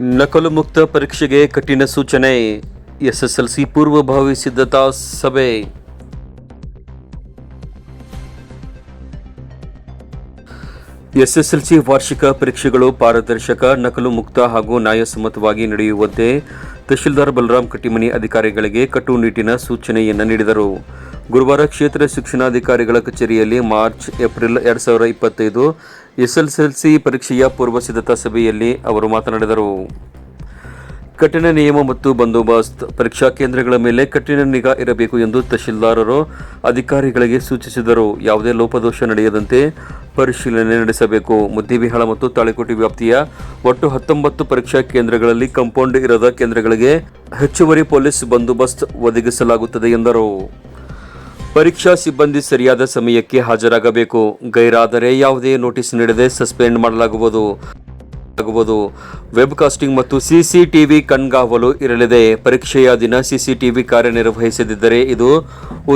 ನಕಲು ಮುಕ್ತ ಪರೀಕ್ಷೆಗೆ ಕಠಿಣ ಸೂಚನೆ. ಎಸ್ಎಸ್ಎಲ್ಸಿ ಪೂರ್ವಭಾವಿ ಸಿದ್ಧತಾ ಸಭೆ. ಎಸ್ಎಸ್ಎಲ್ಸಿ ವಾರ್ಷಿಕ ಪರೀಕ್ಷೆಗಳು ಪಾರದರ್ಶಕ, ನಕಲು ಮುಕ್ತ ಹಾಗೂ ನ್ಯಾಯಸಮ್ಮತವಾಗಿ ನಡೆಯುವಂತೆ ತಹಶೀಲ್ದಾರ್ ಬಲರಾಮ್ ಕಟ್ಟಿಮನಿ ಅಧಿಕಾರಿಗಳಿಗೆ ಕಟ್ಟುನಿಟ್ಟಿನ ಸೂಚನೆಯನ್ನು ನೀಡಿದರು. ಗುರುವಾರ ಕ್ಷೇತ್ರ ಶಿಕ್ಷಣಾಧಿಕಾರಿಗಳ ಕಚೇರಿಯಲ್ಲಿ ಮಾರ್ಚ್, ಏಪ್ರಿಲ್ ಎರಡು ಸಾವಿರದ ಇಪ್ಪತ್ತೈದು ಎಸ್ಎಸ್ಎಲ್ಸಿ ಪರೀಕ್ಷೆಯ ಪೂರ್ವ ಸಿದ್ಧತಾ ಸಭೆಯಲ್ಲಿ ಅವರು ಮಾತನಾಡಿದರು. ಕಠಿಣ ನಿಯಮ ಮತ್ತು ಬಂದೋಬಸ್ತ್ ಪರೀಕ್ಷಾ ಕೇಂದ್ರಗಳ ಮೇಲೆ ಕಠಿಣ ನಿಗಾ ಇರಬೇಕು ಎಂದು ತಹಶೀಲ್ದಾರರು ಅಧಿಕಾರಿಗಳಿಗೆ ಸೂಚಿಸಿದರು. ಯಾವುದೇ ಲೋಪದೋಷ ನಡೆಯದಂತೆ ಪರಿಶೀಲನೆ ನಡೆಸಬೇಕು. ಮುದ್ದೇಬಿಹಾಳ ಮತ್ತು ತಾಳಿಕೋಟೆ ವ್ಯಾಪ್ತಿಯ ಒಟ್ಟು ಹತ್ತೊಂಬತ್ತು ಪರೀಕ್ಷಾ ಕೇಂದ್ರಗಳಲ್ಲಿ ಕಾಂಪೌಂಡ್ ಇರದ ಕೇಂದ್ರಗಳಿಗೆ ಹೆಚ್ಚುವರಿ ಪೊಲೀಸ್ ಬಂದೋಬಸ್ತ್ ಒದಗಿಸಲಾಗುತ್ತದೆ ಎಂದರು. ಪರೀಕ್ಷಾ ಸಿಬ್ಬಂದಿ ಸರಿಯಾದ ಸಮಯಕ್ಕೆ ಹಾಜರಾಗಬೇಕು. ಗೈರಾದರೆ ಯಾವುದೇ ನೋಟಿಸ್ ನೀಡದೆ ಸಸ್ಪೆಂಡ್ ಮಾಡಲಾಗುವುದು. ವೆಬ್ ಕಾಸ್ಟಿಂಗ್ ಮತ್ತು ಸಿಸಿಟಿವಿ ಕಣ್ಗಾವಲು ಇರಲಿದೆ. ಪರೀಕ್ಷೆಯ ದಿನ ಸಿಸಿಟಿವಿ ಕಾರ್ಯನಿರ್ವಹಿಸದಿದ್ದರೆ ಇದು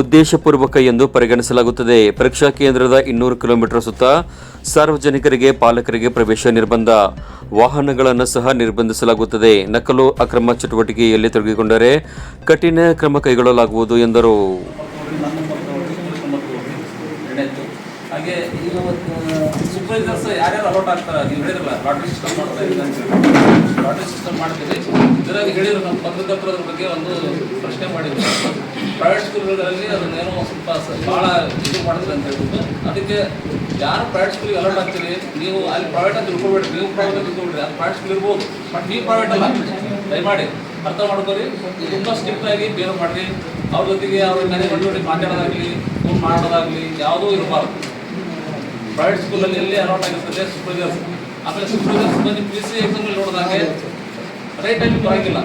ಉದ್ದೇಶಪೂರ್ವಕ ಎಂದು ಪರಿಗಣಿಸಲಾಗುತ್ತದೆ. ಪರೀಕ್ಷಾ ಕೇಂದ್ರದ ಇನ್ನೂರು ಕಿಲೋಮೀಟರ್ ಸುತ್ತ ಸಾರ್ವಜನಿಕರಿಗೆ, ಪಾಲಕರಿಗೆ ಪ್ರವೇಶ ನಿರ್ಬಂಧ. ವಾಹನಗಳನ್ನು ಸಹ ನಿರ್ಬಂಧಿಸಲಾಗುತ್ತದೆ. ನಕಲು ಅಕ್ರಮ ಚಟುವಟಿಕೆಯಲ್ಲಿ ತೊಡಗಿಕೊಂಡರೆ ಕಠಿಣ ಕ್ರಮ ಕೈಗೊಳ್ಳಲಾಗುವುದು ಎಂದರು. ಎರಡನೇದ್ದು ಹಾಗೆ ಈಗ ಸೂಪರ್ವೈಸರ್ಸ್ ಯಾರ್ಯಾರು ಅಲೌಟ್ ಆಗ್ತಾರೆ, ನೀವು ಹೇಳಿದ್ರಲ್ಲ ಲಾಟ್ರಿ ಸಿಸ್ಟಮ್ ಮಾಡ್ತಾ ಇದ್ದೀವಿ ಅಂತ ಹೇಳಿ. ಲಾಟ್ರಿ ಸಿಸ್ಟಮ್ ಮಾಡ್ತೀವಿ ಇದರಲ್ಲಿ ಹೇಳಿದ್ರು ನಮ್ಮ ಪತ್ರಕರ್ತರ ಬಗ್ಗೆ ಒಂದು ಪ್ರಶ್ನೆ ಮಾಡಿದ್ರು. ಪ್ರೈವೇಟ್ ಸ್ಕೂಲ್ಗಳಲ್ಲಿ ಅದನ್ನೇನೋ ಸ್ವಲ್ಪ ಭಾಳ ಇದು ಮಾಡಿದ್ರೆ ಅಂತ ಹೇಳ್ಬಿಟ್ಟು, ಅದಕ್ಕೆ ಯಾರು ಪ್ರೈವೇಟ್ ಸ್ಕೂಲಿಗೆ ಅಲೌಟ್ ಆಗ್ತೀರಿ? ನೀವು ಅಲ್ಲಿ ಪ್ರೈವೇಟ್ ಅಂತ ತಿಳ್ಕೊಬೇಡಿ, ನೀವು ಪ್ರೈವೇಟ್ ಅಂತ ತಿಳ್ಕೊಬೇಡಿ, ಅದು ಪ್ರೈವೇಟ್ ಸ್ಕೂಲ್ ಇರ್ಬೋದು. ಬಟ್ ನೀವು ಪ್ರೈವೇಟ್ ಅಲ್ಲ. ದಯಮಾಡಿ ಅರ್ಥ ಮಾಡ್ಕೊರಿ ತುಂಬ ಸ್ಟ್ರಿಕ್ಟ್ ಆಗಿ ಬೇರೆ ಮಾಡ್ರಿ. ಅವ್ರ ಜೊತೆಗೆ ಅವ್ರ ಮನೆ ಮಾಡಿ ಮಾತಾಡೋದಾಗ್ಲಿ ಫೋನ್ ಮಾಡೋದಾಗಲಿ, ಯಾವುದೂ ಇರಬಾರ್ದು. ಪ್ರೈವೇಟ್ ಸ್ಕೂಲಲ್ಲಿ ಎಲ್ಲಿ ಅಲೌಟ್ ಆಗಿರ್ತದೆ ಸೂಪರ್ವೈಸರ್ಸ್ ಆಮೇಲೆ ಸೂಪರ್ವೈಸರ್ಸ್ ಬಂದು ಪಿ ಸಿ ಎಕ್ಸಾಮ್ ನೋಡಿದಾಗೆ ರೈಟ್ ಟೈಮ್ ಬರೋಂಗಿಲ್ಲ.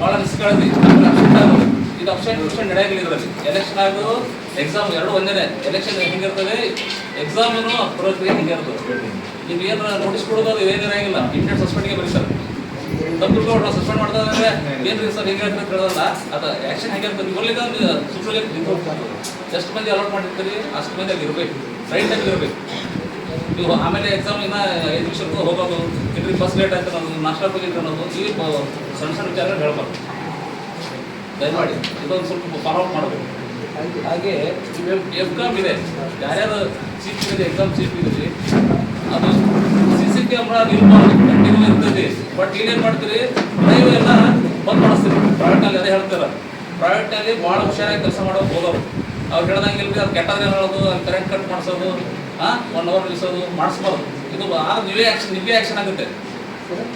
ಭಾಳ ರಿಸ್ಕ್ ಆಗಿದೆ ಆಮೇಲೆ ಅಬ್ಸೆಂಟ್ ಆಗೋದು ಇದು ಅಬ್ಸೆಂಟ್ ಅಪ್ಸೆಂಟ್ ನಡೆಯಂಗಿಲ್ಲ ಇದರಲ್ಲಿ. ಎಲೆಕ್ಷನ್ ಆಗೋದು ಎಕ್ಸಾಮ್ ಎರಡು ಒಂದೇ ಎಲೆಕ್ಷನ್ ಹೆಂಗಿರ್ತದೆ ಏನು ಪ್ರಕ್ರಿಯೆ ಹೆಂಗಿರ್ತದೆ ನೀವು ಏನು ನೋಟಿಸ್ ಕೊಡೋದು, ಅದು ಏನಿರಂಗಿಲ್ಲ ಇಮಿಡಿಯೇಟ್ ಸಸ್ಪೆಂಡ್ಗೆ ಬರೀತಾರೆ. ಸಸ್ಪೆಂಡ್ ಮಾಡ್ತಾ ಇದ್ದಾರೆ ಸರ್ ಕೇಳೋಲ್ಲ ಅದು ಆ್ಯಕ್ಷನ್ ಎಷ್ಟು ಮಂದಿ ಅಲೌಟ್ ಮಾಡಿರ್ತೀರಿ ಇರಬೇಕು. ನೀವು ಆಮೇಲೆ ಎಕ್ಸಾಮ್ ಇನ್ನ ಐದು ಹೋಗೋದು ಬಸ್ ಲೇಟ್ ನಾಷ್ಟ ಈ ಸಣ್ಣ ಸಣ್ಣ ಹೇಳ್ಬಾರ್ದು. ದಯಮಾಡಿ, ಇದೊಂದು ಸ್ವಲ್ಪ ಫಾಲೋ ಮಾಡಬೇಕು. ಹಾಗೆ ಎಫ್ ಕಾಮ್ ಇದೆ. ಯಾರ್ಯಾರು ಸೀಟ್ ಎಕ್ಸಾಮ್ ಸೀಟ್ ಅದು ಸಿ ಸಿ ಕ್ಯಾಮ್ರಾ ಇರ್ತದೆ ಬಟ್ ಏನೇನು ಮಾಡ್ತೀರಿ? ನೀವು ಎಲ್ಲ ಬಂದ್ ಮಾಡಿಸ್ತೀರಿ ಪ್ರೈವೇಟ್ನಲ್ಲಿ ಅದೇ ಹೇಳ್ತಾರೆ. ಪ್ರೈವೇಟ್ನಲ್ಲಿ ಭಾಳ ಹುಷಾರಾಗಿ ಕೆಲಸ ಮಾಡೋದು ಹೋಗೋರು. ಅವ್ರು ಹೇಳ್ದಂಗೆ ಇಲ್ರಿ ಅದು ಕೆಟ್ಟದ್ರೆ ಹೇಳೋದು ಅಲ್ಲಿ ಕರೆಂಟ್ ಕಟ್ ಮಾಡಿಸೋದು ಒನ್ ಅವರ್ ನಿಲ್ಲಿಸೋದು ಮಾಡಿಸ್ಬಾರ್ದು ಇದು ಆದ್ರೆ ನೀವೇ ಆ್ಯಕ್ಷನ್ ನೀವೇ ಆ್ಯಕ್ಷನ್ ಆಗುತ್ತೆ.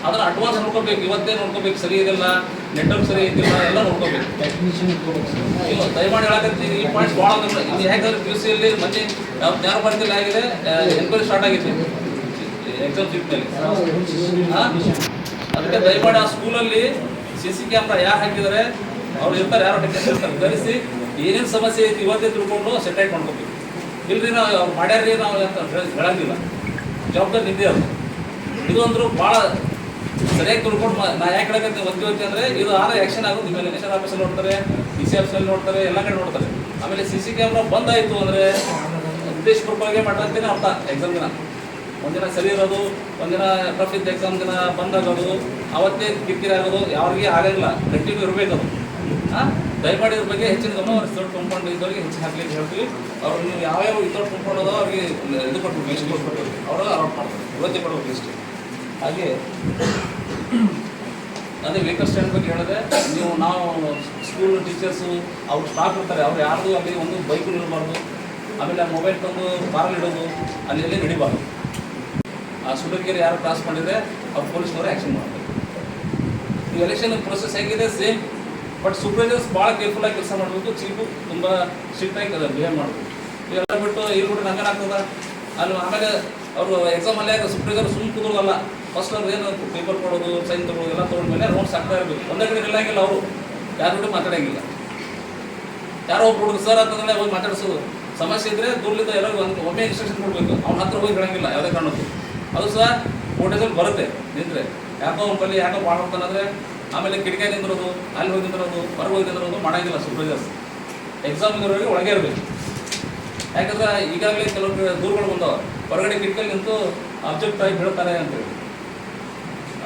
ಅದನ್ನ ಅಡ್ವಾನ್ಸ್ ನೋಡ್ಕೋಬೇಕು. ಇವತ್ತೇ ನೋಡ್ಕೋಬೇಕು. ಸರಿ ಇದಿಲ್ಲ ನೆಟ್ವರ್ಕ್ ಸರಿ ಇದಿಲ್ಲ, ಎಲ್ಲ ನೋಡ್ಕೋಬೇಕು. ಇಲ್ಲ ದಯಮಾಡಿ ಹೇಳಕತ್ತಿ, ಈ ಪಾಯಿಂಟ್ಸ್ ಭಾಳ ಇದು ಹೇಗಾದ್ರೆ ಪಿ ಯು ಸಿಯಲ್ಲಿ ಮೊನ್ನೆ ಜ್ಞಾನ ಬರ್ತಿಲ್ಲ ಆಗಿದೆ ಎನ್ಕ್ವೈರಿ ಸ್ಟಾರ್ಟ್ ಆಗಿತ್ತು. ಎಕ್ಸಾಮ್ ಸೀಟ್ ಮೇಲೆ ಅದಕ್ಕೆ ದಯಮಾಡಿ ಆ ಸ್ಕೂಲಲ್ಲಿ ಸಿ ಸಿ ಕ್ಯಾಮ್ರಾ ಯಾರು ಹಾಕಿದ್ದಾರೆ, ಅವ್ರು ಇರ್ತಾರೆ, ಯಾರು ಟೆಕ್ನಿಷಿಯನ್ ಕರೆಸಿ ಏನೇನು ಸಮಸ್ಯೆ ಐತಿ ಇವತ್ತೇ ತಿಳ್ಕೊಂಡು ಸೆಟೈಟ್ ಮಾಡ್ಕೋಬೇಕು. ಇಲ್ರಿ ನಾವು ಅವ್ರು ಮಾಡ್ಯಾರ್ರಿ ನಾವು ಅಂತ ಹೇಳ- ಹೇಳಂಗಿಲ್ಲ. ಜವಾಬ್ದಾರಿ ನಿಂದೆ ಅದು. ಇದು ಅಂದ್ರು ಭಾಳ ಸರಿಯಾಗಿ ತಿಳ್ಕೊಂಡು ನಾ ಯಾಕೆ ಹೇಳಕ್ಕೆ ಒತ್ತಿ ಅಂದರೆ ಇದು ಆದರೆ ಆ್ಯಕ್ಷನ್ ಆಗೋದು. ನಿಮ್ಮ ನೇಷನ್ ಆಫೀಸಲ್ಲಿ ನೋಡ್ತಾರೆ ಡಿ ಸಿ ಆಫೀಸಲ್ಲಿ ನೋಡ್ತಾರೆ, ಎಲ್ಲ ಕಡೆ ನೋಡ್ತಾರೆ. ಆಮೇಲೆ ಸಿ ಸಿ ಕ್ಯಾಮ್ರಾ ಬಂದಾಯಿತು ಅಂದರೆ ಉದ್ದೇಶಪೂರ್ವಕವಾಗಿ ಮಾಡ್ರಂತೇನೆ ಅರ್ಥ. ಎಕ್ಸಾಮ್ ದಿನ. ಒಂದಿನ ಸರಿ ಇರೋದು, ಒಂದಿನ ಟಫ್ ಎಕ್ಸಾಮ್ ದಿನ ಬಂದಾಗೋದು ಅವತ್ತೇ ಕಿರಿಕಿರಿ ಆಗೋದು ಯಾರಿಗೆ ಆಗಂಗಿಲ್ಲ. ಕಂಟಿನ್ಯೂ ಇರಬೇಕು ಅದು. ಹಾಂ ದಯಮಾಡಿ ಇದ್ರ ಬಗ್ಗೆ ಹೆಚ್ಚಿನ ಗಮನ ಅವ್ರಿಗೆ ಇತೋಟ್ ಕಂಪೌಂಡ್ ಇದ್ದವರಿಗೆ ಹೆಚ್ಚಿನ ಅಂತ ಹೇಳ್ತೀವಿ. ಅವ್ರು ನೀವು ಯಾವ್ಯಾವ ಇತೋಟ್ ಕಂಪೌಂಡ್ ಅದಾವ ಅವ್ರಿಗೆ ಇದು ಕೊಟ್ಟು ಲಿಸ್ಟ್ ಕೊಟ್ಬಿಟ್ಟು ಅವರು ಅರೌಂಡ್ ಮಾಡ್ತಾರೆ. ಇವತ್ತೇ ಕೊಡಬೇಕು ಲಿಸ್ಟ್ ಹಾಗೆ, ಅದೇ ವೇಕರ್ ಸ್ಟ್ಯಾಂಡ್ ಬಗ್ಗೆ ಹೇಳಿದೆ ನೀವು ನಾವು ಸ್ಕೂಲ್ ಟೀಚರ್ಸು ಅವ್ರು ಸ್ಟಾಫ್ ಇರ್ತಾರೆ, ಅವ್ರು ಯಾರ್ದು ಅಲ್ಲಿ ಒಂದು ಬೈಕ್ ನಿಲ್ಬಾರ್ದು. ಆಮೇಲೆ ಮೊಬೈಲ್ ತಂದು ಕಾರಲ್ಲಿ ಇಡೋದು, ಅಲ್ಲಿ ಎಲ್ಲಿ ನಡಿಬಾರ್ದು. ಆ ಸುಡರ್ಗೆರೆ ಯಾರು ಕ್ರಾಸ್ ಮಾಡಿದ್ರೆ ಅವ್ರು ಪೊಲೀಸ್ನವರು ಆ್ಯಕ್ಷನ್ ಮಾಡ್ತಾರೆ. ಈ ಎಲೆಕ್ಷನ್ ಪ್ರೊಸೆಸ್ ಹೇಗಿದೆ ಸೇಮ್ ಬಟ್ ಸೂಪರ್ವೈಸರ್ಸ್ ಭಾಳ ಕೇರ್ಫುಲ್ಲಾಗಿ ಕೆಲಸ ಮಾಡಬೇಕು ಚೀಫು ತುಂಬ ಸ್ಟ್ರಿಕ್ಟಾಗಿ ಬಿಹೇವ್ ಮಾಡಬೇಕು. ಇವೆಲ್ಲ ಬಿಟ್ಟು ಇಲ್ಲಿ ಬಿಟ್ಟು ನಂಗೆ ಆಗ್ತದ? ಅಲ್ಲಿ ಆಮೇಲೆ ಅವರು ಎಕ್ಸಾಮ್ ಅಲ್ಲೇ ಸೂಪರ್ವೈಸರ್ ಸುಮ್ಮನೆ ಕೂದೋದಲ್ಲ ಫಸ್ಟ್ ಅವ್ರು ಏನು ಪೇಪರ್ ಕೊಡೋದು ಸೈನ್ ತಗೊಳ್ಳೋದು ಎಲ್ಲ ತೊಗೊಂಡ್ಮೇಲೆ ನೋಟ್ಸ್ ಆಗ್ತಾ ಇರಬೇಕು. ಒಂದೇ ಕಡೆ ನಿಲ್ಲಂಗಿಲ್ಲ ಅವರು. ಯಾರು ಬಿಟ್ಟು ಮಾತಾಡಂಗಿಲ್ಲ. ಯಾರೋ ಒಬ್ಬ ಹುಡುಗ ಸರ್ ಅಂತಂದ್ರೆ ಹೋಗಿ ಮಾತಾಡಿಸೋದು. ಸಮಸ್ಯೆ ಇದ್ರೆ ದೂರಲಿಂದ ಎಲ್ಲರೂ ಒಂದು ಒಮ್ಮೆ ಇನ್ಸ್ಟ್ರಕ್ಷನ್ ಕೊಡಬೇಕು. ಅವ್ನ ಹತ್ರ ಹೋಗಿ ಬಿಡಂಗಿಲ್ಲ ಯಾವುದೇ ಕಾರಣಕ್ಕೂ. ಅದು ಸಹ ಫೋಟೋಸಲ್ಲಿ ಬರುತ್ತೆ, ನಿಂತರೆ. ಯಾಕೋ ಪಲ್ಲಿ ಯಾಕೋ ಅಂದರೆ ಆಮೇಲೆ ಕಿಟಕಿ ನಿಂದಿರೋದು ಅಲ್ಲಿ ಹೋಗಿ ನಿಂದಿರೋದು ಹೊರಗೆ ಹೋಗಿ ನಿಂದಿರೋದು ಮಾಡೋಂಗಿಲ್ಲ ಸೂಪರ್ವೈಸರ್ಸ್ ಎಕ್ಸಾಮ್ ಇರೋರಿಗೆ ಒಳಗೆ ಇರಬೇಕು. ಯಾಕಂದ್ರೆ ಈಗಾಗಲೇ ಕೆಲವು ದೂರುಗಳು ಬಂದವ. ಹೊರಗಡೆ ಕಿಟಕಿಯಲ್ಲಿ ನಿಂತು ಅಬ್ಜೆಕ್ಟ್ ಆಗಿ ಬೀಳ್ತಾರೆ ಅಂತೇಳಿ.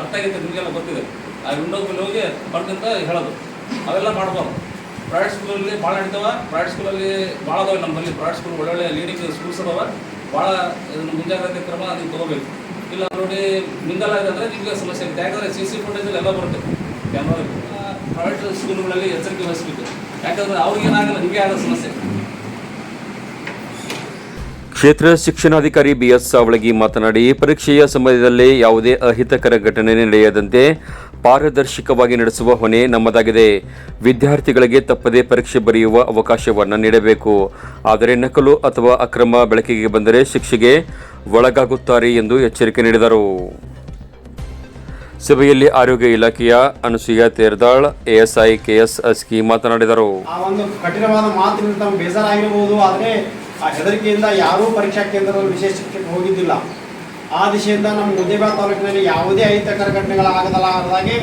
ಅರ್ಥ ಆಗಿತ್ತು ನಿಮಗೆಲ್ಲ ಗೊತ್ತಿದೆ. ಆ ವಿಂಡೋ ಮೇಲೆ ಹೋಗಿ ಬರ್ತಿಂತ ಹೇಳೋದು. ಅವೆಲ್ಲ ಮಾಡ್ಬಾರ್ದು. ಪ್ರೈವೇಟ್ ಸ್ಕೂಲಲ್ಲಿ ಭಾಳ ನಡೀತಾವ. ಪ್ರೈವೇಟ್ ಸ್ಕೂಲಲ್ಲಿ ಭಾಳ ಅದಾವೆ ನಮ್ಮಲ್ಲಿ. ಪ್ರೈವೇಟ್ ಸ್ಕೂಲ್ ಒಳ್ಳೊಳ್ಳೆ ಲೀಡಿಂಗ್ ಸ್ಕೂಲ್ಸ್ ಅದಾವ. ಭಾಳ ಇದನ್ನು ಮುಂಜಾಗ್ರತೆ ಕ್ರಮ ನೀವು ತಗೋಬೇಕು. ಇಲ್ಲ ನೋಡಿ ಮಿಂಗಲ್ ಅಂದರೆ ನಿಮಗೆ ಸಮಸ್ಯೆ ಆಗುತ್ತೆ. ಯಾಕಂದರೆ ಸಿ ಸಿ ಫುಟೇಜಲ್ಲಿ ಎಲ್ಲ ಬರುತ್ತೆ. ಕ್ಯಾಮ್ರಾ ಪ್ರೈವೇಟ್ ಸ್ಕೂಲ್ಗಳಲ್ಲಿ ಎಚ್ಚರಿಕೆ ವಹಿಸಬೇಕು. ಯಾಕಂದರೆ ಅವ್ರಿಗೇನಾಗಲ್ಲ ನಿಮಗೆ ಆಗೋ ಸಮಸ್ಯೆ. ಕ್ಷೇತ್ರ ಶಿಕ್ಷಣಾಧಿಕಾರಿ ಬಿಎಸ್ ಸಾವಳಗಿ ಮಾತನಾಡಿ, ಪರೀಕ್ಷೆಯ ಸಮಯದಲ್ಲಿ ಯಾವುದೇ ಅಹಿತಕರ ಘಟನೆ ನಡೆಯದಂತೆ ಪಾರದರ್ಶಕವಾಗಿ ನಡೆಸುವ ಹೊಣೆ ನಮ್ಮದಾಗಿದೆ. ವಿದ್ಯಾರ್ಥಿಗಳಿಗೆ ತಪ್ಪದೇ ಪರೀಕ್ಷೆ ಬರೆಯುವ ಅವಕಾಶವನ್ನು ನೀಡಬೇಕು. ಆದರೆ ನಕಲು ಅಥವಾ ಅಕ್ರಮ ಬೆಳಕಿಗೆ ಬಂದರೆ ಶಿಕ್ಷೆಗೆ ಒಳಗಾಗುತ್ತಾರೆ ಎಂದು ಎಚ್ಚರಿಕೆ ನೀಡಿದರು. ಸಭೆಯಲ್ಲಿ ಆರೋಗ್ಯ ಇಲಾಖೆಯ Anusuya Terdal, ASI, K S Aski ಮಾತನಾಡಿದರು. ಆ ಒಂದು ಕಠಿಣವಾದ ಮಾತಿನಿಂದ ಬೇಜಾರಾಗಿರಬಹುದು ಆದರೆ ಹೆದರಿಕೆಯಿಂದ ಯಾರೂ ಪರೀಕ್ಷಾ ಕೇಂದ್ರದಲ್ಲಿ ವಿಶೇಷ ಹೋಗಿದ್ದಿಲ್ಲ. ಆ ದಿಶೆಯಿಂದ ನಮ್ಮ ಉದಯಬಾ ತಾಲೂಕಿನಲ್ಲಿ ಯಾವುದೇ ಅಹಿತಕರ ಘಟನೆಗಳಾಗಲಾರದಾಗೆ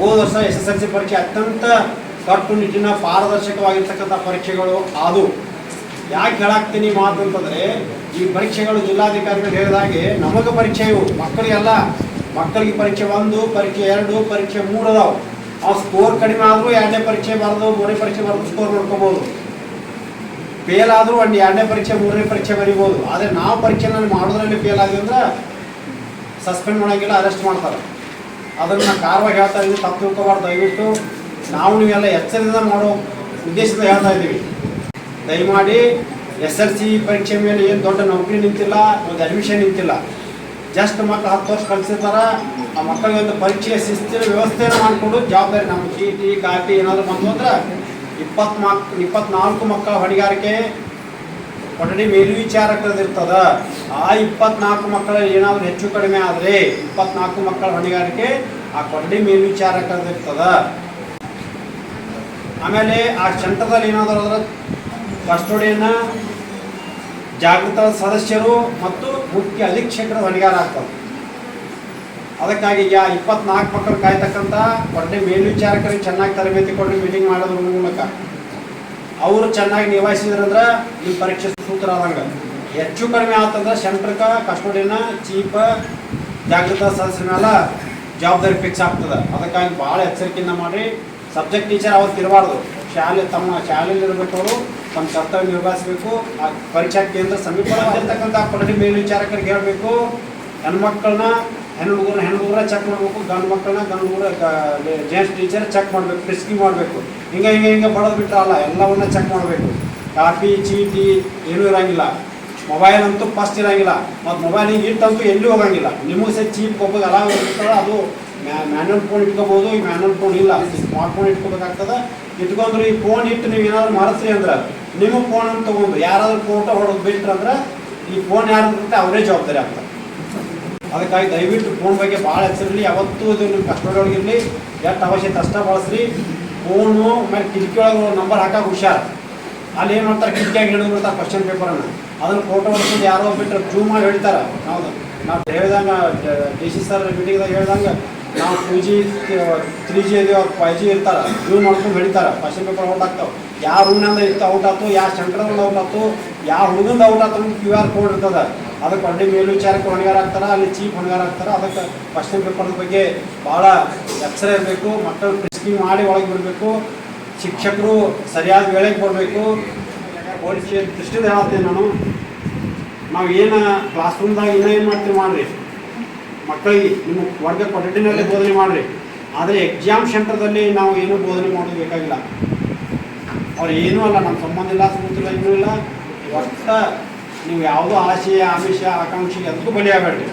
ಹೋದ ವರ್ಷ ಎಸ್ ಎಸ್ ಎಲ್ ಸಿ ಪರೀಕ್ಷೆ ಅತ್ಯಂತ ಕಟ್ಟುನಿಟ್ಟಿನ ಪಾರದರ್ಶಕವಾಗಿರ್ತಕ್ಕಂಥ ಪರೀಕ್ಷೆಗಳು ಆದವು. ಯಾಕೆ ಹೇಳಾಕ್ತೀನಿ ಮಾತು ಅಂತಂದರೆ, ಈ ಪರೀಕ್ಷೆಗಳು ಜಿಲ್ಲಾಧಿಕಾರಿಗಳು ಹೇಳಿದಾಗೆ ನಮಗೆ ಪರೀಕ್ಷೆ ಇವು. ಮಕ್ಕಳಿಗೆಲ್ಲ, ಮಕ್ಕಳಿಗೆ ಪರೀಕ್ಷೆ ಒಂದು, ಪರೀಕ್ಷೆ ಎರಡು, ಪರೀಕ್ಷೆ ಮೂರು ಅದಾವೆ. ಆ ಸ್ಕೋರ್ ಕಡಿಮೆ ಆದರೂ ಎರಡನೇ ಪರೀಕ್ಷೆ ಬರೆದು, ಮೂರನೇ ಪರೀಕ್ಷೆ ಬರೆದು ಸ್ಕೋರ್ ನೋಡ್ಕೋಬೋದು. ಫೇಲ್ ಆದರೂ ಒಂದು ಎರಡನೇ ಪರೀಕ್ಷೆ, ಮೂರನೇ ಪರೀಕ್ಷೆ ಬರಿಬೋದು. ಆದರೆ ನಾವು ಪರೀಕ್ಷೆನಲ್ಲಿ ಮಾಡೋದ್ರಲ್ಲಿ ಫೇಲ್ ಆಗಿ ಅಂದ್ರೆ ಸಸ್ಪೆಂಡ್ ಮಾಡೋಂಗಿಲ್ಲ ಅರೆಸ್ಟ್ ಮಾಡ್ತಾರೆ. ಅದನ್ನು ಕಾರವಾಗಿ ಹೇಳ್ತಾ ಇದ್ದೀವಿ ತಪ್ಪು ತಿಳ್ಕೊಬಾರ್ದು. ದಯವಿಟ್ಟು ನಾವು ನೀವೆಲ್ಲ ಎಚ್ಚರದಿಂದ ಮಾಡೋ ಉದ್ದೇಶದಿಂದ ಹೇಳ್ತಾ ಇದ್ದೀವಿ. ದಯಮಾಡಿ ಎಸ್ ಎಲ್ ಸಿ ಪರೀಕ್ಷೆ ಮೇಲೆ ಏನು ದೊಡ್ಡ ನೌಕರಿ ನಿಂತಿಲ್ಲ, ಒಂದು ಅಡ್ಮಿಷನ್ ನಿಂತಿಲ್ಲ. ಜಸ್ಟ್ ಮಕ್ಕಳು ಹತ್ತು ವರ್ಷ ಕಲಿಸಿರ್ತಾರೆ, ಆ ಮಕ್ಕಳಿಗೆ ಒಂದು ಪರೀಕ್ಷೆಯ ಶಿಸ್ತಿನ ವ್ಯವಸ್ಥೆಯನ್ನು ಮಾಡಿಕೊಂಡು ಜವಾಬ್ದಾರಿ ನಮ್ಮ ಚೀಟಿ, ಕಾಪಿ ಏನಾದರೂ ಬಂದು ಅಂದ್ರೆ ಮಕ್ ಇಪ್ಪತ್ನಾಲ್ಕು ಮಕ್ಕಳ ಹೊಣೆಗಾರಿಕೆ ಕೊಠಡಿ ಮೇಲ್ವಿಚಾರಕರದಿರ್ತದ? ಆ ಇಪ್ಪತ್ನಾಲ್ಕು ಮಕ್ಕಳ ಏನಾದರೂ ಹೆಚ್ಚು ಕಡಿಮೆ ಆದರೆ ಇಪ್ಪತ್ನಾಲ್ಕು ಮಕ್ಕಳ ಹೊಣೆಗಾರಿಕೆ ಆ ಕೊಠಡಿ ಮೇಲ್ವಿಚಾರಕರದಿರ್ತದ? ಆಮೇಲೆ ಆ ಚಂತದಲ್ಲಿ ಏನಾದರೂ ಅದರ ಕಸ್ಟೋಡಿಯನ್ನ ಜಾಗೃತ ಸದಸ್ಯರು ಮತ್ತು ಮುಖ್ಯ ಅಧೀಕ್ಷಕರ ಹೊಣೆಗಾರ ಆಗ್ತದೆ. ಅದಕ್ಕಾಗಿ ಯಾ ಇಪ್ಪತ್ನಾಲ್ಕು ಮಕ್ಕಳು ಕಾಯ್ತಕ್ಕಂಥ ಕೊಠಡಿ ಮೇಲ್ವಿಚಾರಕರಿಗೆ ಚೆನ್ನಾಗಿ ತರಬೇತಿ ಕೊಟ್ಟು ಮೀಟಿಂಗ್ ಮಾಡೋದ್ರ ಮೂಲಕ ಅವರು ಚೆನ್ನಾಗಿ ನಿಭಾಯಿಸಿದ್ರಂದ್ರೆ ಈ ಪರೀಕ್ಷೆ ಸೂತ್ರ ಆದಂಗೆ. ಹೆಚ್ಚು ಕಡಿಮೆ ಆತಂದ್ರೆ ಸೆಂಟ್ರಕ ಕಸ್ಟೋಡಿಯನ್ನ ಚೀಪ ಜಾಗೃತ ಸದಸ್ಯರ ಮೇಲೆ ಜವಾಬ್ದಾರಿ ಫಿಕ್ಸ್ ಆಗ್ತದೆ. ಅದಕ್ಕಾಗಿ ಭಾಳ ಎಚ್ಚರಿಕೆಯಿಂದ ಮಾಡಿ ಸಬ್ಜೆಕ್ಟ್ ಟೀಚರ್ ಅವತ್ತು ಇರಬಾರ್ದು. ಶಾಲೆ ತಮ್ಮ ಶಾಲೆಯಲ್ಲಿ ಇರಬೇಕು ಅವರು ತಮ್ಮ ಕರ್ತವ್ಯ ನಿರ್ವಹಿಸಬೇಕು. ಆ ಪರೀಕ್ಷಾ ಕೇಂದ್ರ ಸಮೀಪ ಮೇಲ್ವಿಚಾರಕರಿಗೆ ಹೇಳಬೇಕು. ಹೆಣ್ಮಕ್ಳನ್ನ ಹೆಣ್ಣು ಹುಡುಗರು ಹೆಣ್ಣು ಹುಡುಗರ ಚೆಕ್ ಮಾಡಬೇಕು, ಗಂಡು ಮಕ್ಕಳನ್ನ ಗಂಡು ಹುಡುಗರ ಜೆಂಟ್ಸ್ ಟೀಚರ್ ಚೆಕ್ ಮಾಡಬೇಕು ಪ್ರಿಸ್ಕಿಂಗ್ ಮಾಡಬೇಕು. ಹಿಂಗೆ ಹಿಂಗೆ ಹಿಂಗೆ ಬಡೋದು ಬಿಟ್ಟಲ್ಲ ಎಲ್ಲವನ್ನ ಚೆಕ್ ಮಾಡಬೇಕು. ಕಾಫಿ ಚೀಟಿ ಏನೂ ಇರೋಂಗಿಲ್ಲ. ಮೊಬೈಲ್ ಅಂತೂ ಫಸ್ಟ್ ಇರಂಗಿಲ್ಲ. ಮತ್ತು ಮೊಬೈಲ್ ಹಿಂಗೆ ಇಟ್ಟಂತೂ ಎಲ್ಲೂ ಹೋಗಂಗಿಲ್ಲ. ನಿಮ್ಮ ಸಹ ಚೀಪ್ ಒಬ್ಬಗೆ ಎಲ್ಲ ಇರ್ತದೆ, ಅದು ಮ್ಯಾನ್ಯಲ್ ಫೋನ್ ಇಟ್ಕೋಬೋದು, ಈ ಮ್ಯಾನ್ಯಲ್ ಫೋನ್ ಇಲ್ಲ. ಸ್ಮಾರ್ಟ್ ಫೋನ್ ಇಟ್ಕೋಬೇಕಾಗ್ತದೆ. ಇಟ್ಕೊಂಡ್ರೆ ಈ ಫೋನ್ ಇಟ್ಟು ನೀವು ಏನಾದ್ರು ಮರೆಸ್ರಿ ಅಂದ್ರೆ ನಿಮ್ಮ ಅಂತ ತೊಗೊಂಡು, ಯಾರಾದ್ರೂ ಫೋಟೋ ಹೊಡೆದು ಬಿಟ್ರಂದ್ರೆ, ಈ ಫೋನ್ ಯಾರು ಅವರೇ ಜವಾಬ್ದಾರಿ ಆಗ್ತಾರೆ ಅದಕ್ಕಾಗಿ ದಯವಿಟ್ಟು ಫೋನ್ ಬಗ್ಗೆ ಭಾಳ ಹೆಸರಿರಲಿ ಯಾವತ್ತೂ ಇದು ನಿಮ್ಮ ಕಷ್ಟದೊಳಗಿರಲಿ ಎಷ್ಟು ಅವಶ್ಯಕತೆ ಕಷ್ಟ ಬಳಸ್ರಿ. ಫೋನು ಆಮೇಲೆ ಕಿಟಕಿ ಒಳಗೆ ನಂಬರ್ ಹಾಕಕ್ಕೆ ಹುಷಾರು. ಅಲ್ಲಿ ಏನು ಮಾಡ್ತಾರೆ? ಕಿಟಕಿಯಾಗಿ ಹಿಡಿದ್ಬಿಡ್ತಾರೆ ಕ್ವಶನ್ ಪೇಪರನ್ನು ಅದನ್ನು ಫೋಟೋ ಹೊಡ್ಕೊಂಡು ಯಾರೋ ಬಿಟ್ಟರೆ ಜೂಮ್ ಮಾಡಿ ಹೇಳ್ತಾರೆ. ಹೌದು. ನಾವು ಹೇಳ್ದಂಗೆ, ಡಿ ಸಿ ಸರ್ ಮೀಟಿಂಗ್ದಾಗ ಹೇಳ್ದಂಗೆ, ನಾವು ಟೂ ಜಿ ತ್ರೀ ಜಿ ಇದೀವಿ ಫೈವ್ ಜಿ ಇರ್ತಾರೆ. ಜೂಮ್ ಮಾಡ್ಕೊಂಡು ಹೇಳ್ತಾರೆ ಕ್ವಶನ್ ಪೇಪರ್ ಔಟ್ ಆಗ್ತಾವೆ. ಯಾವ ರೂಮ್ನಿಂದ ಇತ್ತು? ಔಟ್ ಆಯ್ತು ಯಾವ ಸೆಂಟ್ರದಿಂದ ಔಟ್ ಆಯ್ತು ಯಾವ ಹುಡುಗಂದು ಔಟ್ ಆತ ಕ್ಯೂ ಆರ್ ಕೋಡ್ ಇರ್ತದೆ. ಅದಕ್ಕೆ ಹೊಂಡಿ ಮೇಲ್ವಿಚಾರಕ್ಕೆ ಹೊಣೆಗಾರ ಆಗ್ತಾರೆ, ಅಲ್ಲಿ ಚೀಫ್ ಹೊಣೆಗಾರ ಆಗ್ತಾರೆ. ಅದಕ್ಕೆ ಕ್ವಶನ್ ಪೇಪರ್ ಬಗ್ಗೆ ಭಾಳ ಎಚ್ಚರ ಇರಬೇಕು, ಮಕ್ಕಳು ಟೆಸ್ಟಿಂಗ್ ಮಾಡಿ ಒಳಗೆ ಬಿಡಬೇಕು, ಶಿಕ್ಷಕರು ಸರಿಯಾದ ವೇಳೆಗೆ ಬರಬೇಕು. ಪೊಲೀಸ್ ದೃಷ್ಟಿದ ಹೇಳ್ತೀನಿ ನಾನು. ನಾವು ಏನು ಕ್ಲಾಸ್ ರೂಮ್ದಾಗ ಇನ್ನೂ ಏನು ಮಾಡ್ತೀವಿ ಮಾಡಿರಿ. ಮಕ್ಕಳಿಗೆ ನಿಮ್ಮ ವರ್ಗ ಕೊಠಡಿನಲ್ಲಿ ಬೋಧನೆ ಮಾಡಿರಿ. ಆದರೆ ಎಕ್ಸಾಮ್ ಸೆಂಟರ್ದಲ್ಲಿ ನಾವು ಏನು ಬೋಧನೆ ಮಾಡೋದು ಬೇಕಾಗಿಲ್ಲ. ಅವ್ರು ಏನೂ ಅಲ್ಲ ನಮ್ಮ ಸಂಬಂಧ ಇಲ್ಲ ಇಲ್ಲ ಏನೂ ಇಲ್ಲ. ಒಟ್ಟ ನೀವು ಯಾವುದೋ ಆಸೆ, ಆಮಿಷ, ಆಕಾಂಕ್ಷೆ ಎದಕ್ಕೂ ಬಲಿಯಾಗಬೇಡ್ರಿ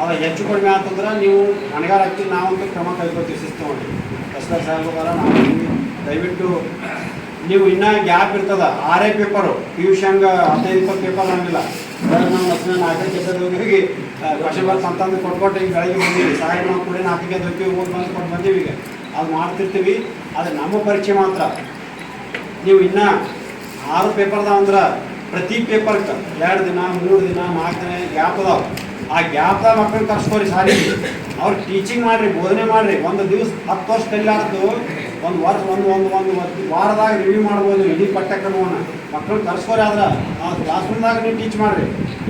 ಅದು ಹೆಚ್ಚು ಕಡಿಮೆ ಆತಂದ್ರೆ ನೀವು ಹಣಗಾರ ಹಾಕಿ ನಾವಂತೂ ಕ್ರಮ ಕೈಗೊಳ್ತೀವಿ ಶಿಸ್ತು ಮಾಡಿ ಎಸ್ಆರ್ ಸಾಹೇಬರ ನಾವು ದಯವಿಟ್ಟು ನೀವು ಇನ್ನೂ ಗ್ಯಾಪ್ ಇರ್ತದೆ. ಆರೇ ಪೇಪರು ಪಿ ಯು ಹಂಗೆ ಹದಿನೈದು ಇಪ್ಪತ್ತು ಪೇಪರ್ ಹಂಗಿಲ್ಲ ನಾವು ಮತ್ತೆ ನಾಲ್ಕೈದು ಕೆಲಸದ ಹೋಗಿ ಕ್ವಶನ್ ಬರ್ಸ್ ಅಂತಂದು ಕೊಟ್ಕೊಟ್ಟು ಈಗ ಬೆಳಗ್ಗೆ ಬಂದೀವಿ. ಸಾಹೇಬ್ ನಾವು ಕೂಡ ನಾಲ್ಕಕ್ಕೆ ಹೋಗ್ತೀವಿ ಮೂರು ಬಂದು ಕೊಟ್ಟು ಬಂದೀವಿ ಈಗ. ಅದು ಮಾಡ್ತಿರ್ತೀವಿ. ಅದು ನಮ್ಮ ಪರೀಕ್ಷೆ ಮಾತ್ರ. ನೀವು ಇನ್ನೂ ಆರು ಪೇಪರ್ದ ಅಂದ್ರೆ ಪ್ರತಿ ಪೇಪರ್ಗೆ ಎರಡು ದಿನ, ಮೂರು ದಿನ, ನಾಲ್ಕು ದಿನ ಗ್ಯಾಪ್ ಅದಾವ. ಆ ಗ್ಯಾಪ್ದಾಗ ಮಕ್ಕಳು ಕರ್ಸ್ಕೋರಿ ಸಾರಿ. ಅವ್ರು ಟೀಚಿಂಗ್ ಮಾಡ್ರಿ, ಬೋಧನೆ ಮಾಡ್ರಿ. ಒಂದು ದಿವಸ ಹತ್ತು ವರ್ಷ ಆಯ್ತು ಒಂದು ವರ್ಷ, ಒಂದು ಒಂದು ಒಂದು ವಾರದಾಗ ರಿವ್ಯೂ ಮಾಡ್ಬೋದು, ಇಡೀ ಪಠ್ಯಕ್ರಮವನ್ನು. ಮಕ್ಕಳು ಕರ್ಸ್ಕೋರಿ ಆದ್ರೆ ಆ ಕ್ಲಾಸ್ ರೂಮ್ದಾಗ ನೀವು ಟೀಚ್ ಮಾಡ್ರಿ.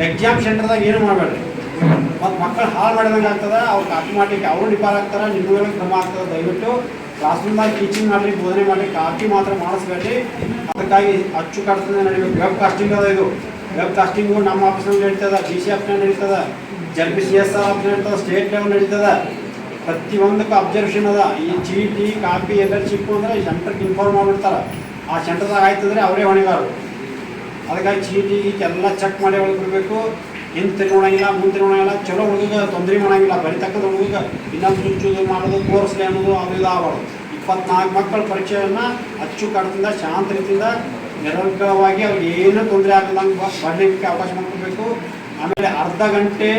ಎಕ್ಸಾಮ್ ಸೆಂಟರ್ದಾಗ ಏನು ಮಾಡಬೇಡ್ರಿ. ಮತ್ತು ಮಕ್ಕಳು ಹಾಳು ಮಾಡಿದಂಗೆ ಆಗ್ತದೆ, ಅವ್ರು ಕಾಪಿ ಮಾಡ್ಲಿಕ್ಕೆ ಅವರು ಡಿಪಾರ್ ಆಗ್ತಾರೆ ನಿಮ್ಮ ಮೇಲೆ ಕ್ರಮ ಆಗ್ತದೆ, ದಯವಿಟ್ಟು ಕ್ಲಾಸ್ ಟೀಚಿಂಗ್ ಮಾಡಲಿ ಬೋಧನೆ ಮಾಡಲಿ ಕಾಪಿ ಮಾತ್ರ ಮಾಡಿಸ್ಬೇಡಿ. ಅದಕ್ಕಾಗಿ ಅಚ್ಚು ಕಟ್ಟದಿಂದ ನಡೀಬೇಕು ವೆಬ್ ಕಾಸ್ಟಿಂಗ್ ಅದ ಇದು. ವೆಬ್ ಕಾಸ್ಟಿಂಗು ನಮ್ಮ ಆಫೀಸ್ನಲ್ಲಿ ನಡೀತದ ಡಿ ಸಿ ಆಫ್ಸ್ನಲ್ಲಿ ನಡೀತದೆ Jal P C S R office ನಡೀತದ ಸ್ಟೇಟ್ ಲೆವೆಲ್ ನಡೀತದ. ಪ್ರತಿಯೊಂದಕ್ಕೂ ಅಬ್ಸರ್ವೇಷನ್ ಅದ. ಈ ಚೀಟಿ ಕಾಪಿ ಎಲ್ಲ ಚಿಪ್ಪು ಅಂದರೆ ಸೆಂಟ್ರಿಗೆ ಇನ್ಫಾರ್ಮ್ ಮಾಡಿಬಿಡ್ತಾರೆ ಆ ಸೆಂಟ್ರದಾಗ ಆಯ್ತಂದ್ರೆ ಅವರೇ ಹೊಣೆಗಾರರು. ಅದಕ್ಕಾಗಿ ಚೀಟಿ ಎಲ್ಲ ಚೆಕ್ ಮಾಡಿ ಒಳಗೆ ಬಿಡಬೇಕು ಹಿಂದೆ ತಿರುಗೋಣಂಗಿಲ್ಲ ಮುಂದೆ ತಿರುಗೋಣಂಗಿಲ್ಲ ಚಲೋ ಹುಡುಗ ತೊಂದರೆ ಮಾಡಂಗಿಲ್ಲ ಬರಿತಕ್ಕದ ಹುಡುಗ ಇನ್ನೊಂದು ಚುಚ್ಚುದು ಮಾಡೋದು ಕೋರ್ಸ್ಲೆ ಅನ್ನೋದು ಅದು ಇದು ಆಗಬಾರ್ದು ಇಪ್ಪತ್ನಾಲ್ಕು ಮಕ್ಕಳ ಪರೀಕ್ಷೆಯನ್ನು ಅಚ್ಚು ಕಡದಿಂದ, ಶಾಂತ ರೀತಿಯಿಂದ ನಿರಂತರವಾಗಿ ಅವ್ರಿಗೆ ಏನೂ ತೊಂದರೆ ಆಗದಂಗೆ ಬರಲಿಕ್ಕೆ ಅವಕಾಶ ಮಾಡ್ಕೋಬೇಕು ಆಮೇಲೆ ಅರ್ಧ ಗಂಟೆ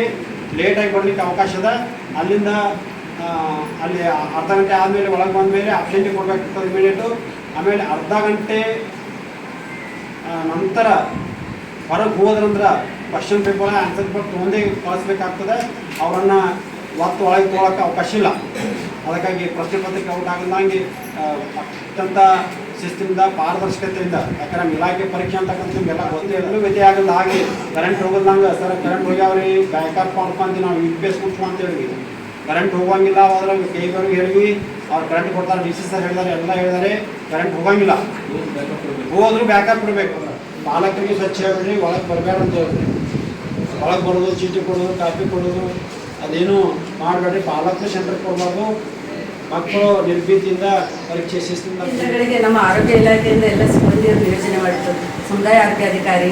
ಲೇಟಾಗಿ ಬರಲಿಕ್ಕೆ ಅವಕಾಶ ಅದ ಅಲ್ಲಿಂದ ಅಲ್ಲಿ ಅರ್ಧ ಗಂಟೆ ಆದಮೇಲೆ ಒಳಗೆ ಬಂದ ಮೇಲೆ ಅಬ್ಸೆಂಟಿ ಕೊಡಬೇಕಾಗ್ತದೆ ಇಮಿಡಿಯೇಟು ಆಮೇಲೆ ಅರ್ಧ ಗಂಟೆ ನಂತರ ಹೊರಗೆ ಹೋದ್ರಂದ್ರೆ ಕ್ವಶನ್ ಪೇಪರ್ ಆನ್ಸರ್ ಪೇಪರ್ ತೊಗೊಂಡೇ ಕಳಿಸ್ಬೇಕಾಗ್ತದೆ ಅವರನ್ನು ಒತ್ತು ಒಳಗೆ ತೊಗೊಳಕ್ಕೆ ಅವಕಾಶ ಇಲ್ಲ. ಅದಕ್ಕಾಗಿ ಪ್ರಶ್ನೆ ಪತ್ರಿಕೆ ಔಟ್ ಆಗಲ್ದಂಗೆ ಅತ್ಯಂತ ಶಿಸ್ತಿನಿಂದ ಪಾರದರ್ಶಕತೆಯಿಂದ ಯಾಕಂದ್ರೆ ಇಲಾಖೆ ಪರೀಕ್ಷೆ ಅಂತಕ್ಕಂಥ ನಿಮಗೆಲ್ಲ ಗೊತ್ತೇ ಎಲ್ಲೂ ವ್ಯತ್ಯಯ ಆಗಲ್ಲ. ಹಾಗೆ ಕರೆಂಟ್ ಹೋಗಲ್ದಂಗೆ ಸರ್ ಕರೆಂಟ್ ಹೋಗ್ಯಾವ್ರಿ ಬ್ಯಾಕಪ್ ಮಾಡ್ಕೊಂತೀವಿ ನಾವು ಯು ಪಿ ಎಸ್ ಮುಚ್ಚು ಅಂತ ಹೇಳಿ ಕರೆಂಟ್ ಹೋಗಂಗಿಲ್ಲ ಕೈ ಕೈಗಳಿಗೆ ಹೇಳಿ ಅವ್ರು ಕರೆಂಟ್ ಕೊಡ್ತಾರೆ ಡಿ ಸಿ ಸರ್ ಹೇಳಿದಾರೆ ಎಲ್ಲ ಹೇಳಿದಾರೆ ಕರೆಂಟ್ ಹೋಗಂಗಿಲ್ಲ. ಹೋದ್ರು ಬ್ಯಾಕಪ್ ಇಡಬೇಕು ಪಾಲಕರಿಗೆ ಸ್ವಚ್ಛ ಹೇಳ್ರಿ ಒಳಗೆ ಬರಬೇಡ ಅಂತ ಹೇಳ್ರಿ. ಒಳಗೆ ಬರೋದು, ಚೀಟಿ ಕೊಡೋದು, ಕಾಫಿ ಕೊಡೋದು, ಅದೇನು ಮಾಡಬೇಡ್ರಿ ಪಾಲಕರು ಸೆಂಟರ್ ಕೊಡಬಾರ್ದು. ಮಕ್ಕಳು ನಿರ್ಭೀತಿಯಿಂದ ಪರೀಕ್ಷೆ ಕೇಂದ್ರಗಳಿಗೆ ನಮ್ಮ ಆರೋಗ್ಯ ಇಲಾಖೆಯಿಂದ ಎಲ್ಲ ಸಿಬ್ಬಂದಿಯನ್ನು ನಿಯೋಜನೆ ಮಾಡಿತ್ತು ಸಮುದಾಯ ಆರೋಗ್ಯ ಅಧಿಕಾರಿ,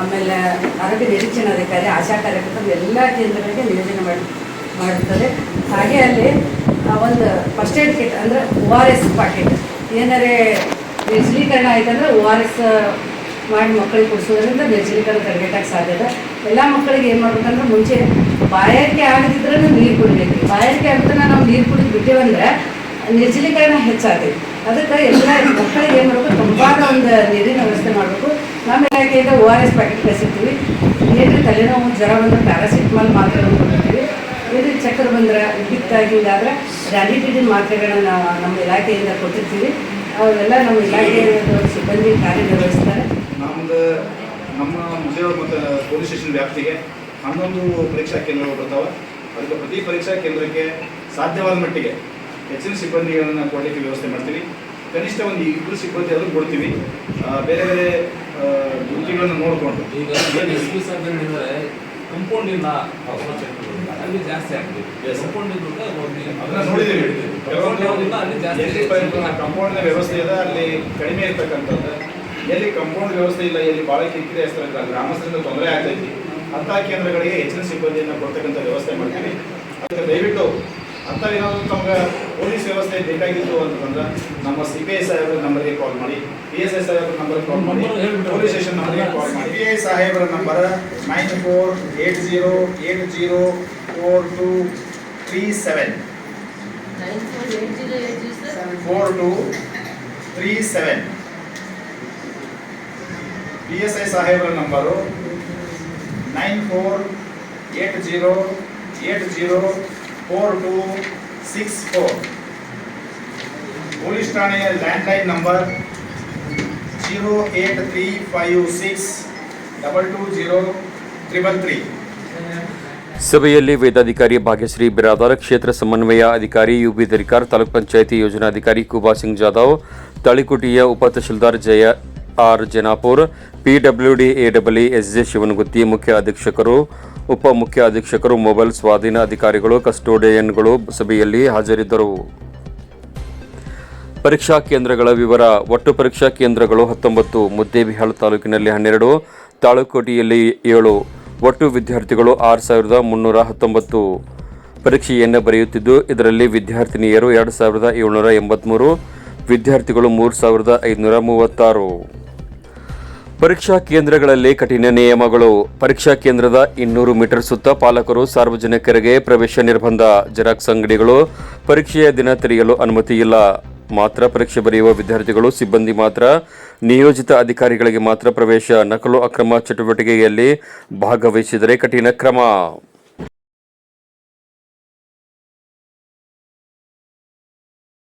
ಆಮೇಲೆ ಆರೋಗ್ಯ ನಿರೀಕ್ಷಣಾಧಿಕಾರಿ ಆಶಾ ಕಾರ್ಯಕರ್ತರು ಎಲ್ಲ ಕೇಂದ್ರಗಳಿಗೆ ನಿಯೋಜನೆ ಮಾಡಿ ಮಾಡುತ್ತದೆ ಹಾಗೆ ಅಲ್ಲಿ ಒಂದು ಫಸ್ಟ್ ಏಡ್ ಕಿಟ್ ಅಂದರೆ ಓ ಆರ್ ಎಸ್ ಪಾಕೆಟ್ ಏನಾರೇ ನಿರ್ಜಲೀಕರಣ ಆಯ್ತಂದ್ರೆ ಓ ಆರ್ ಎಸ್ ಮಾಡಿ ಮಕ್ಕಳಿಗೆ ಕೊಡಿಸೋದ್ರಿಂದ ನಿರ್ಜಲೀಕರಣ ತಡೆಗಟ್ಟಕ್ಕೆ ಸಾಧ್ಯದ ಎಲ್ಲ ಮಕ್ಕಳಿಗೆ ಏನು ಮಾಡ್ಬೇಕಂದ್ರೆ ಮುಂಚೆ ಬಾಯಾರಿಕೆ ಆಗದಿದ್ರೂ ನೀರು ಕುಡಿಬೇಕು. ಬಾಯಾರಿಕೆ ಆಗೋದನ್ನ ನಾವು ನೀರು ಕುಡಿದು ಬಿಟ್ಟೇವಂದ್ರೆ ನಿರ್ಜಲೀಕರಣ ಹೆಚ್ಚಾಗ್ತೈತಿ. ಅದಕ್ಕೆ ಎಲ್ಲ ಮಕ್ಕಳಿಗೆ ಏನು ಮಾಡಬೇಕು? ತಂಪಾದ ಒಂದು ನೀರಿನ ವ್ಯವಸ್ಥೆ ಮಾಡಬೇಕು. ನಮ್ಮ ಇಲಾಖೆಯಿಂದ ಓ ಆರ್ ಎಸ್ ಪ್ಯಾಕೆಟ್ ಕಳಿಸಿರ್ತೀವಿ. ಏನು ತಲೆನೋವು, ಜ್ವರ ಬಂದ್ರೆ ಪ್ಯಾರಾಸಿಟಮಾಲ್ ಮಾತ್ರೆಗಳನ್ನು ಕೊಟ್ಟಿರ್ತೀವಿ ಏನು ಚಕ್ರ ಬಂದ್ರೆ ಪಿತ್ತ ಹಿಂಗಾದ್ರೆ ರ್ಯಾಲಿಟಿಡಿನ್ ಮಾತ್ರೆಗಳನ್ನ ನಾವು ನಮ್ಮ ಇಲಾಖೆಯಿಂದ ಕೊಟ್ಟಿರ್ತೀವಿ. ಅವೆಲ್ಲ ನಮ್ಮ ಇಲಾಖೆ ಸಿಬ್ಬಂದಿ ಕಾರ್ಯನಿರ್ವಹಿಸ್ತಾರೆ. ನಮ್ದು ನಮ್ಮ ಮುದ್ದೇವ ಮತ್ತು ಪೊಲೀಸ್ ಸ್ಟೇಷನ್ ವ್ಯಾಪ್ತಿಗೆ ಹನ್ನೊಂದು ಪರೀಕ್ಷಾ ಕೇಂದ್ರಗಳು ಬರ್ತಾವೆ. ಅದಕ್ಕೆ ಪ್ರತಿ ಪರೀಕ್ಷಾ ಕೇಂದ್ರಕ್ಕೆ ಸಾಧ್ಯವಾದ ಮಟ್ಟಿಗೆ ಹೆಚ್ಚಿನ ಸಿಬ್ಬಂದಿಗಳನ್ನು ಕೊಡಲಿಕ್ಕೆ ವ್ಯವಸ್ಥೆ ಮಾಡ್ತೀವಿ. ಕನಿಷ್ಠ ಒಂದು ಇಬ್ಬರು ಸಿಬ್ಬಂದಿ ಆದರೂ ಕೊಡ್ತೀವಿ. ಆ, ಬೇರೆ ಬೇರೆ ಗುರುತಿಗಳನ್ನು ನೋಡಿಕೊಂಡು. ಈಗ ಎಸ್ ಪಿ ಸರ್ ಹೇಳಿದ್ರೆ ಕಂಪೌಂಡ್ ಇಲ್ಲ ಅಲ್ಲಿ ಜಾಸ್ತಿ sir. ಕಂಪೌಂಡ್ ವ್ಯವಸ್ಥೆ ಇದೆ ಅಲ್ಲಿ ಕಡಿಮೆ ಇರ್ತಕ್ಕಂಥದ್ದು. ಎಲ್ಲಿ ಕಂಪೌಂಡ್ ವ್ಯವಸ್ಥೆ ಇಲ್ಲ ಎಲ್ಲಿ ಬಹಳ ಕಿರಿಕಿರಿ ಅಂತ ಗ್ರಾಮಸ್ಥರಿಂದ ತೊಂದರೆ ಆಗ್ತೈತಿ. ಅಂತ ಕೇಂದ್ರಗಳಿಗೆ ಹೆಚ್ಚಿನ ಸಿಬ್ಬಂದಿಯನ್ನು ಕೊಡ್ತಕ್ಕಂಥ ವ್ಯವಸ್ಥೆ ಮಾಡ್ತೀವಿ. ಅದಕ್ಕೆ ದಯವಿಟ್ಟು ಅಂತ ಏನಾದರೂ ತಮ್ಗೆ ಪೊಲೀಸ್ ವ್ಯವಸ್ಥೆ ಬೇಕಾಗಿತ್ತು ಅಂತಂದ್ರೆ ನಮ್ಮ ಸಿ ಪಿ ಐ ಸಾಹೇಬ್ರ ನಂಬರ್ಗೆ ಕಾಲ್ ಮಾಡಿ ಪಿ ಎಸ್ ಐ ಸಾಹೇಬ್ರ ನಂಬರ್ಗೆ ಕಾಲ್ ಮಾಡಿ ಪೊಲೀಸ್ ಸ್ಟೇಷನ್ ನಂಬರ್ಗೆ ಕಾಲ್ ಮಾಡಿ. ಪಿ ಐ ಸಾಹೇಬ್ರ number nine four eight zero eight zero four two three seven four two three seven P S I ಸಾಹೇಬ್ರ number nine four eight zero eight zero four two six four police ಠಾಣೆಯ landline number zero eight three five six double two zero triple three ಸಭೆಯಲ್ಲಿ ವೇದಾಧಿಕಾರಿ ಭಾಗ್ಯಶ್ರೀ ಬಿರಾದಾರ್, ಕ್ಷೇತ್ರ ಸಮನ್ವಯ ಅಧಿಕಾರಿ UB ದರಿಕಾರ್, taluk panchayat ಯೋಜನಾಧಿಕಾರಿ ಕುಬಾ ಸಿಂಗ್ ಜಾಧವ್, ತಾಳಿಕೋಟಿಯ ಉಪ tahsildar Jaya R Janapur PWD AW SJ Shivanagutti ಮುಖ್ಯ ಅಧೀಕ್ಷಕರು ಉಪ ಮುಖ್ಯ ಅಧೀಕ್ಷಕರು ಮೊಬೈಲ್ ಸ್ವಾಧೀನ ಅಧಿಕಾರಿಗಳು, ಕಸ್ಟೋಡಿಯನ್ಗಳು ಸಭೆಯಲ್ಲಿ ಹಾಜರಿದ್ದರು. ಪರೀಕ್ಷಾ ಕೇಂದ್ರಗಳ ವಿವರ, ಒಟ್ಟು ಪರೀಕ್ಷಾ ಕೇಂದ್ರಗಳು ಹತ್ತೊಂಬತ್ತು, ಮುದ್ದೇಬಿಹಾಳ್ ತಾಲೂಕಿನಲ್ಲಿ ಹನ್ನೆರಡು, ತಾಳುಕೋಟಿಯಲ್ಲಿ ಏಳು. ಒಟ್ಟು ವಿದ್ಯಾರ್ಥಿಗಳು ಆರು ಸಾವಿರದ ಮುನ್ನೂರ ಹತ್ತೊಂಬತ್ತು ಪರೀಕ್ಷೆಯನ್ನು ಬರೆಯುತ್ತಿದ್ದು, ಇದರಲ್ಲಿ ವಿದ್ಯಾರ್ಥಿನಿಯರು ಎರಡು ಸಾವಿರದ ಏಳ್ನೂರ ಎಂಬತ್ತ್ಮೂರು ವಿದ್ಯಾರ್ಥಿಗಳು ಮೂರು ಸಾವಿರದ ಐದುನೂರ ಮೂವತ್ತಾರು. ಪರೀಕ್ಷಾ ಕೇಂದ್ರಗಳಲ್ಲಿ ಕಠಿಣ ನಿಯಮಗಳು. ಪರೀಕ್ಷಾ ಕೇಂದ್ರದ ಇನ್ನೂರು ಮೀಟರ್ ಸುತ್ತ ಪಾಲಕರು ಸಾರ್ವಜನಿಕರಿಗೆ ಪ್ರವೇಶ ನಿರ್ಬಂಧ, ಜೆರಾಕ್ಸ್ ಅಂಗಡಿಗಳು ಪರೀಕ್ಷೆಯ ದಿನ ತೆರೆಯಲು ಅನುಮತಿ ಇಲ್ಲ. ಮಾತ್ರ ಪರೀಕ್ಷೆ ಬರೆಯುವ ವಿದ್ಯಾರ್ಥಿಗಳು ಸಿಬ್ಬಂದಿ ಮಾತ್ರ ನಿಯೋಜಿತ ಅಧಿಕಾರಿಗಳಿಗೆ ಮಾತ್ರ ಪ್ರವೇಶ ನಕಲು ಅಕ್ರಮ ಚಟುವಟಿಕೆಯಲ್ಲಿ ಭಾಗವಹಿಸಿದರೆ ಕಠಿಣ ಕ್ರಮ.